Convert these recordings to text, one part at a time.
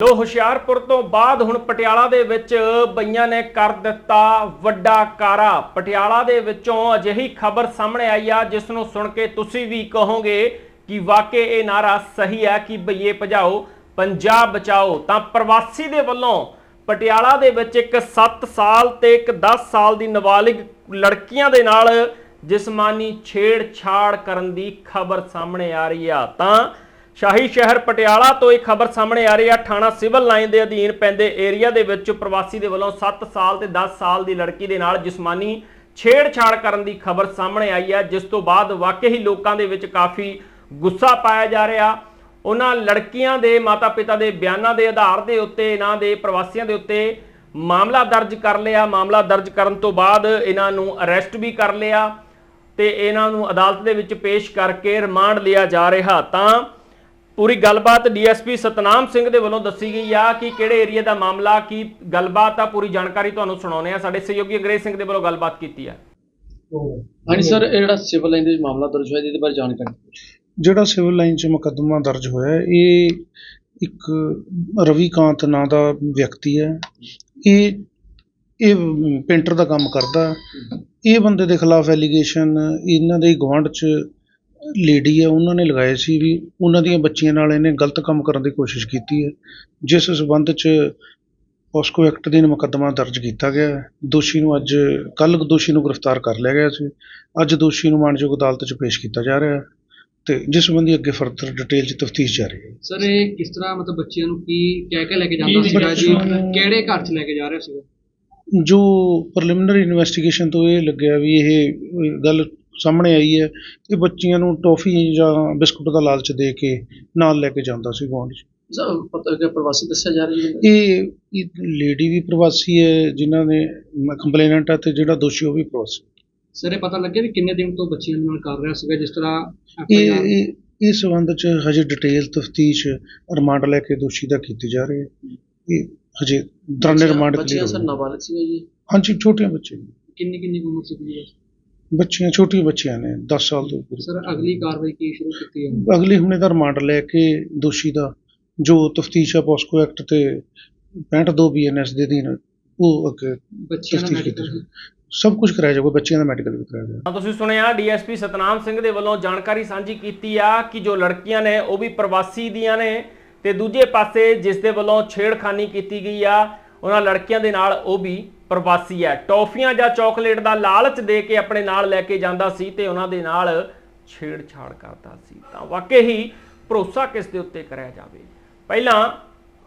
ਲੋ, ਹੁਸ਼ਿਆਰਪੁਰ ਤੋਂ ਬਾਅਦ ਹੁਣ ਪਟਿਆਲਾ ਦੇ ਵਿੱਚ ਬਈਆਂ ਨੇ ਕਰ ਦਿੱਤਾ ਵੱਡਾ ਕਾਰਾ। ਪਟਿਆਲਾ ਦੇ ਵਿੱਚੋਂ ਅਜਿਹੀ ਖਬਰ ਸਾਹਮਣੇ ਆਈ ਆ, ਜਿਸ ਨੂੰ ਸੁਣ ਕੇ ਤੁਸੀਂ ਵੀ ਕਹੋਗੇ ਕਿ ਵਾਕਈ ਇਹ ਨਾਰਾ ਸਹੀ ਹੈ ਕਿ ਬਈਏ ਭਜਾਓ, ਪੰਜਾਬ ਬਚਾਓ। ਤਾਂ ਪ੍ਰਵਾਸੀ ਦੇ ਵੱਲੋਂ ਪਟਿਆਲਾ ਦੇ ਵਿੱਚ ਇੱਕ 7 ਸਾਲ ਤੇ ਇੱਕ 10 ਸਾਲ ਦੀ ਨਾਬਾਲਿਗ ਲੜਕੀਆਂ ਦੇ ਨਾਲ ਜਿਸਮਾਨੀ ਛੇੜਛਾੜ ਕਰਨ ਦੀ ਖਬਰ ਸਾਹਮਣੇ ਆ ਰਹੀ ਆ। ਤਾਂ ਸ਼ਾਹੀ ਸ਼ਹਿਰ ਪਟਿਆਲਾ ਤੋਂ ਇਹ ਖਬਰ ਸਾਹਮਣੇ ਆ ਰਹੀ ਆ ਥਾਣਾ ਸਿਵਲ ਲਾਈਨ ਦੇ ਅਧੀਨ ਪੈਂਦੇ ਏਰੀਆ ਦੇ ਵਿੱਚ ਪ੍ਰਵਾਸੀ ਦੇ ਵੱਲੋਂ 7 ਸਾਲ ਤੇ 10 ਸਾਲ ਦੀ ਲੜਕੀ ਦੇ ਨਾਲ ਜਿਸਮਾਨੀ ਛੇੜਛਾੜ ਕਰਨ ਦੀ ਖਬਰ ਸਾਹਮਣੇ ਆਈ ਆ ਜਿਸ ਤੋਂ ਬਾਅਦ ਵਾਕਈ ਹੀ ਲੋਕਾਂ ਦੇ ਵਿੱਚ ਕਾਫੀ ਗੁੱਸਾ ਪਾਇਆ ਜਾ ਰਿਹਾ। ਉਹਨਾਂ ਲੜਕੀਆਂ ਦੇ ਮਾਤਾ-ਪਿਤਾ ਦੇ ਬਿਆਨਾਂ ਦੇ ਆਧਾਰ ਦੇ ਉੱਤੇ ਇਹਨਾਂ ਦੇ ਪ੍ਰਵਾਸੀਆਂ ਦੇ ਉੱਤੇ ਮਾਮਲਾ ਦਰਜ ਕਰ ਲਿਆ। ਮਾਮਲਾ ਦਰਜ ਕਰਨ ਤੋਂ ਬਾਅਦ ਇਹਨਾਂ ਨੂੰ ਅਰੈਸਟ ਵੀ ਕਰ ਲਿਆ ਤੇ ਇਹਨਾਂ ਨੂੰ ਅਦਾਲਤ ਦੇ ਵਿੱਚ ਪੇਸ਼ ਕਰਕੇ ਰਿਮਾਂਡ ਲਿਆ ਜਾ ਰਿਹਾ। ਤਾਂ ਪੂਰੀ ਗੱਲਬਾਤ ਡੀਐਸਪੀ ਸਤਨਾਮ ਸਿੰਘ ਦੇ ਵੱਲੋਂ ਦੱਸੀ ਗਈ ਆ ਕਿ ਕਿਹੜੇ ਏਰੀਆ ਦਾ ਮਾਮਲਾ ਕੀ ਗੱਲਬਾਤ ਆ ਪੂਰੀ ਜਾਣਕਾਰੀ ਤੁਹਾਨੂੰ ਸੁਣਾਉਣੇ ਆ ਸਾਡੇ ਸਹਿਯੋਗੀ ਅੰਗਰੇਜ਼ ਸਿੰਘ ਦੇ ਵੱਲੋਂ ਗੱਲਬਾਤ ਕੀਤੀ ਆ ਹਾਂਜੀ ਸਰ ਇਹ ਜਿਹੜਾ ਸਿਵਲ ਲਾਈਨ ਦੇ ਵਿੱਚ ਮਾਮਲਾ ਦਰਜ ਹੋਇਆ ਇਹਦੇ ਬਾਰੇ ਜਾਣਕਾਰੀ। ਜਿਹੜਾ ਸਿਵਲ ਲਾਈਨ 'ਚ ਮੁਕੱਦਮਾ ਦਰਜ ਹੋਇਆ ਇਹ ਇੱਕ ਰਵੀਕਾਂਤ ਨਾਂ ਦਾ ਵਿਅਕਤੀ ਹੈ ਇਹ ਇਹ ਪੇਂਟਰ ਦਾ ਕੰਮ ਕਰਦਾ ਹੈ। ਇਹ ਬੰਦੇ ਦੇ ਖਿਲਾਫ ਐਲੀਗੇਸ਼ਨ ਇਹਨਾਂ ਦੇ ਗਵਾਂਢ 'ਚ ਲੇਡੀ ਹੈ ਉਹਨਾਂ ਨੇ ਲਗਾਏ ਸੀ ਵੀ ਉਹਨਾਂ ਦੀਆਂ ਬੱਚੀਆਂ ਨਾਲ ਇਹਨੇ ਗਲਤ ਕੰਮ ਕਰਨ ਦੀ ਕੋਸ਼ਿਸ਼ ਕੀਤੀ ਹੈ। ਜਿਸ ਸਬੰਧ 'ਚ ਪੋਸਕੋ ਐਕਟ ਦੇ ਮੁਕੱਦਮਾ ਦਰਜ ਕੀਤਾ ਗਿਆ ਹੈ। ਦੋਸ਼ੀ ਨੂੰ ਅੱਜ ਕੱਲ੍ਹ ਦੋਸ਼ੀ ਨੂੰ ਗ੍ਰਿਫਤਾਰ ਕਰ ਲਿਆ ਗਿਆ ਸੀ। ਅੱਜ ਦੋਸ਼ੀ ਨੂੰ ਮਾਣਯੋਗ ਅਦਾਲਤ 'ਚ ਪੇਸ਼ ਕੀਤਾ ਜਾ ਰਿਹਾ ਹੈ ਤੇ ਜਿਸ ਸੰਬੰਧੀ ਅੱਗੇ ਫਰਦਰ ਡਿਟੇਲ 'ਚ ਤਫਤੀਸ਼ ਜਾਰੀ ਹੈ। ਸਰ ਇਹ ਕਿਸ ਤਰ੍ਹਾਂ ਮਤਲਬ ਬੱਚਿਆਂ ਨੂੰ ਕੀ ਕਹਿ ਕੇ ਲੈ ਕੇ ਜਾਂਦਾ ਸੀਗਾ ਜੀ? ਕਿਹੜੇ ਘਰ 'ਚ ਲੈ ਕੇ ਜਾ ਰਿਹਾ ਸੀਗਾ? ਜੋ ਪ੍ਰੀਲਿਮਿਨਰੀ ਇਨਵੈਸਟੀਗੇਸ਼ਨ ਤੋਂ ਇਹ ਲੱਗਿਆ ਵੀ ਇਹ ਗੱਲ ਸਾਹਮਣੇ ਆਈ ਹੈ ਕਿ ਬੱਚੀਆਂ ਨੂੰ ਟੌਫੀ ਜਾਂ ਬਿਸਕੁਟ ਦਾ ਲਾਲਚ ਦੇ ਕੇ ਨਾਲ ਲੈ ਕੇ ਜਾਂਦਾ ਸੀ ਗੁਆਂਢ 'ਚ। ਸਰ ਪਤਾ ਕਿ ਪ੍ਰਵਾਸੀ ਦੱਸਿਆ ਜਾ ਰਿਹਾ ਜੀ ਇਹ ਲੇਡੀ ਵੀ ਪ੍ਰਵਾਸੀ ਹੈ ਜਿਨ੍ਹਾਂ ਨੇ ਕੰਪਲੇਨੈਂਟ ਹੈ ਤੇ ਜਿਹੜਾ ਦੋਸ਼ੀ ਉਹ ਵੀ ਪ੍ਰਵਾਸੀ। ਸਰ ਇਹ ਪਤਾ ਲੱਗਿਆ ਵੀ ਕਿੰਨੇ ਦਿਨ ਤੋਂ ਬੱਚਿਆਂ ਨਾਲ ਕਰ ਰਿਹਾ ਸੀਗਾ ਜਿਸ ਤਰ੍ਹਾਂ ਇਹ ਇਹ ਇਸ ਸੰਬੰਧ 'ਚ ਹਜੇ ਡਿਟੇਲ ਤਫਤੀਸ਼ ਰਿਮਾਂਡ ਲੈ ਕੇ ਦੋਸ਼ੀ ਦਾ ਕੀਤੀ ਜਾ ਰਹੀ ਹੈ। ਇਹ ਹਜੇ ਦੌਰਾਨੇ ਰਿਮਾਂਡ ਬੱਚਿਆਂ ਸਰ ਕਲੀਅਰ ਨਾਬਾਲਗ ਸੀਗਾ ਜੀ? ਹਾਂਜੀ ਛੋਟੀਆਂ ਬੱਚੀਆਂ। ਕਿੰਨੀ ਕਿੰਨੀ ਉਮਰ ਸੀ ਜੀ? ਬੱਚੀਆਂ ਛੋਟੀਆਂ ਬੱਚੀਆਂ ਨੇ 10 ਸਾਲ ਤੋਂ ਉੱਪਰ। ਸਰ ਅਗਲੀ ਕਾਰਵਾਈ ਕੀ ਸ਼ੁਰੂ ਕੀਤੀ ਹੈ? ਅਗਲੀ ਹੁਣੇ ਦਾ ਰਿਮਾਂਡ ਲੈ ਕੇ ਦੋਸ਼ੀ ਦਾ ਜੋ ਤਫਤੀਸ਼ ਆ ਪੋਸਕੋ ਐਕਟ ਤੇ 65 ਬੀਐਨਐਸ ਦੇ ਅਧੀਨ ਉਹ ਅੱਗੇ ਬੱਚਿਆਂ ਦਾ ਮੈਡੀਕਲ ਸਭ ਕੁਝ ਕਰਾਇਆ ਜਾਊਗਾ ਬੱਚਿਆਂ ਦਾ ਮੈਡੀਕਲ ਵੀ ਕਰਾਇਆ ਜਾਊਗਾ। ਤੁਸੀਂ ਸੁਣਿਆ ਡੀਐਸਪੀ ਸਤਨਾਮ ਸਿੰਘ ਦੇ ਵੱਲੋਂ ਜਾਣਕਾਰੀ ਸਾਂਝੀ ਕੀਤੀ ਆ ਕਿ ਜੋ ਲੜਕੀਆਂ ਨੇ ਉਹ ਵੀ ਪ੍ਰਵਾਸੀ ਦੀਆਂ ਨੇ ਤੇ ਦੂਜੇ ਪਾਸੇ ਜਿਸ ਦੇ ਵੱਲੋਂ ਛੇੜਖਾਨੀ ਕੀਤੀ ਗਈ ਆ ਉਹਨਾਂ ਲੜਕੀਆਂ ਦੇ ਨਾਲ ਉਹ ਵੀ ਪ੍ਰਵਾਸੀ ਹੈ। ਟੌਫੀਆਂ ਜਾਂ ਚਾਕਲੇਟ ਦਾ ਲਾਲਚ ਦੇ ਕੇ ਆਪਣੇ ਨਾਲ ਲੈ ਕੇ ਜਾਂਦਾ ਸੀ ਤੇ ਉਹਨਾਂ ਦੇ ਨਾਲ ਛੇੜਛਾੜ ਕਰਦਾ ਸੀ। ਤਾਂ ਵਾਕਈ ਹੀ ਭਰੋਸਾ ਕਿਸ ਦੇ ਉੱਤੇ ਕਰਿਆ ਜਾਵੇ? ਪਹਿਲਾਂ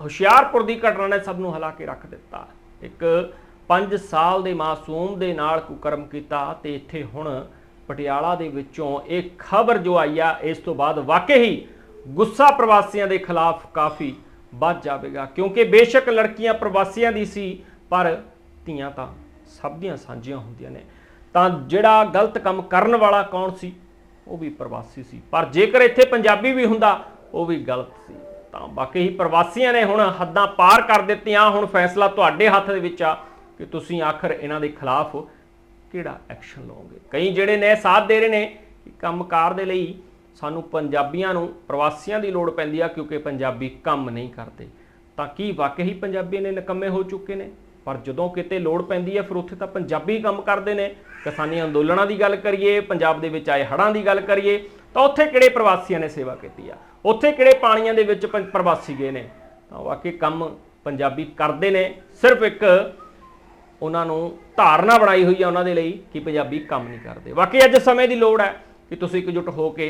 ਹੁਸ਼ਿਆਰਪੁਰ ਦੀ ਘਟਨਾ ਨੇ ਸਭ ਨੂੰ ਹਲਾ ਕੇ ਰੱਖ ਦਿੱਤਾ। ਇੱਕ 5 ਸਾਲ ਦੇ ਮਾਸੂਮ ਦੇ ਨਾਲ ਕੁਕਰਮ ਕੀਤਾ ਤੇ ਇੱਥੇ ਹੁਣ ਪਟਿਆਲਾ ਦੇ ਵਿੱਚੋਂ ਇਹ ਖਬਰ ਜੋ ਆਈ ਆ, ਇਸ ਤੋਂ ਬਾਅਦ ਵਾਕਈ ਹੀ ਗੁੱਸਾ ਪ੍ਰਵਾਸੀਆਂ ਦੇ ਖਿਲਾਫ ਕਾਫੀ ਵੱਧ ਜਾਵੇਗਾ। ਕਿਉਂਕਿ ਬੇਸ਼ੱਕ ਲੜਕੀਆਂ ਪ੍ਰਵਾਸੀਆਂ ਦੀ ਸੀ, ਪਰ ਧੀਆਂ ਤਾਂ ਸਭ ਦੀਆਂ ਸਾਂਝੀਆਂ ਹੁੰਦੀਆਂ ਨੇ। ਤਾਂ ਜਿਹੜਾ ਗਲਤ ਕੰਮ ਕਰਨ ਵਾਲਾ ਕੌਣ ਸੀ? ਉਹ ਵੀ ਪ੍ਰਵਾਸੀ ਸੀ। ਪਰ ਜੇਕਰ ਇੱਥੇ ਪੰਜਾਬੀ ਵੀ ਹੁੰਦਾ, ਉਹ ਵੀ ਗਲਤ ਸੀ। ਤਾਂ ਬਾਕੀ ਹੀ ਪ੍ਰਵਾਸੀਆਂ ਨੇ ਹੁਣ ਹੱਦਾਂ ਪਾਰ ਕਰ ਦਿੱਤੀਆਂ। ਹੁਣ ਫੈਸਲਾ ਤੁਹਾਡੇ ਹੱਥ ਦੇ ਵਿੱਚ ਆ ਕਿ ਤੁਸੀਂ ਆਖਰ ਇਹਨਾਂ ਦੇ ਖਿਲਾਫ ਕਿਹੜਾ ਐਕਸ਼ਨ ਲਓਗੇ ਕਈ ਜਿਹੜੇ ਨੇ ਸਾਥ ਦੇ ਰਹੇ ਨੇ ਕਿ ਕੰਮਕਾਰ ਦੇ ਲਈ ਸਾਨੂੰ ਪੰਜਾਬੀਆਂ ਨੂੰ ਪ੍ਰਵਾਸੀਆਂ ਦੀ ਲੋੜ ਪੈਂਦੀ ਆ, ਕਿਉਂਕਿ ਪੰਜਾਬੀ ਕੰਮ ਨਹੀਂ ਕਰਦੇ। ਤਾਂ ਕੀ ਵਾਕਈ ਹੀ ਪੰਜਾਬੀ ਨੇ ਨਿਕੰਮੇ ਹੋ ਚੁੱਕੇ ਨੇ? ਪਰ ਜਦੋਂ ਕਿਤੇ ਲੋੜ ਪੈਂਦੀ ਹੈ, ਫਿਰ ਉੱਥੇ ਤਾਂ ਪੰਜਾਬੀ ਕੰਮ ਕਰਦੇ ਨੇ। ਕਿਸਾਨੀ ਅੰਦੋਲਨਾਂ ਦੀ ਗੱਲ ਕਰੀਏ, ਪੰਜਾਬ ਦੇ ਵਿੱਚ ਆਏ ਹੜ੍ਹਾਂ ਦੀ ਗੱਲ ਕਰੀਏ, ਤਾਂ ਉੱਥੇ ਕਿਹੜੇ ਪ੍ਰਵਾਸੀਆਂ ਨੇ ਸੇਵਾ ਕੀਤੀ ਆ? ਉੱਥੇ ਕਿਹੜੇ ਪਾਣੀਆਂ ਦੇ ਵਿੱਚ ਪੰ- ਪ੍ਰਵਾਸੀ ਗਏ ਨੇ? ਤਾਂ ਵਾਕਈ ਕੰਮ ਪੰਜਾਬੀ ਕਰਦੇ ਨੇ। ਸਿਰਫ ਇੱਕ ਉਹਨਾਂ ਨੂੰ ਧਾਰਨਾ ਬਣਾਈ ਹੋਈ ਹੈ ਉਹਨਾਂ ਦੇ ਲਈ ਕਿ ਪੰਜਾਬੀ ਕੰਮ ਨਹੀਂ ਕਰਦੇ। ਬਾਕੀ ਅੱਜ ਸਮੇਂ ਦੀ ਲੋੜ ਹੈ ਕਿ ਤੁਸੀਂ ਇਕਜੁੱਟ ਹੋ ਕੇ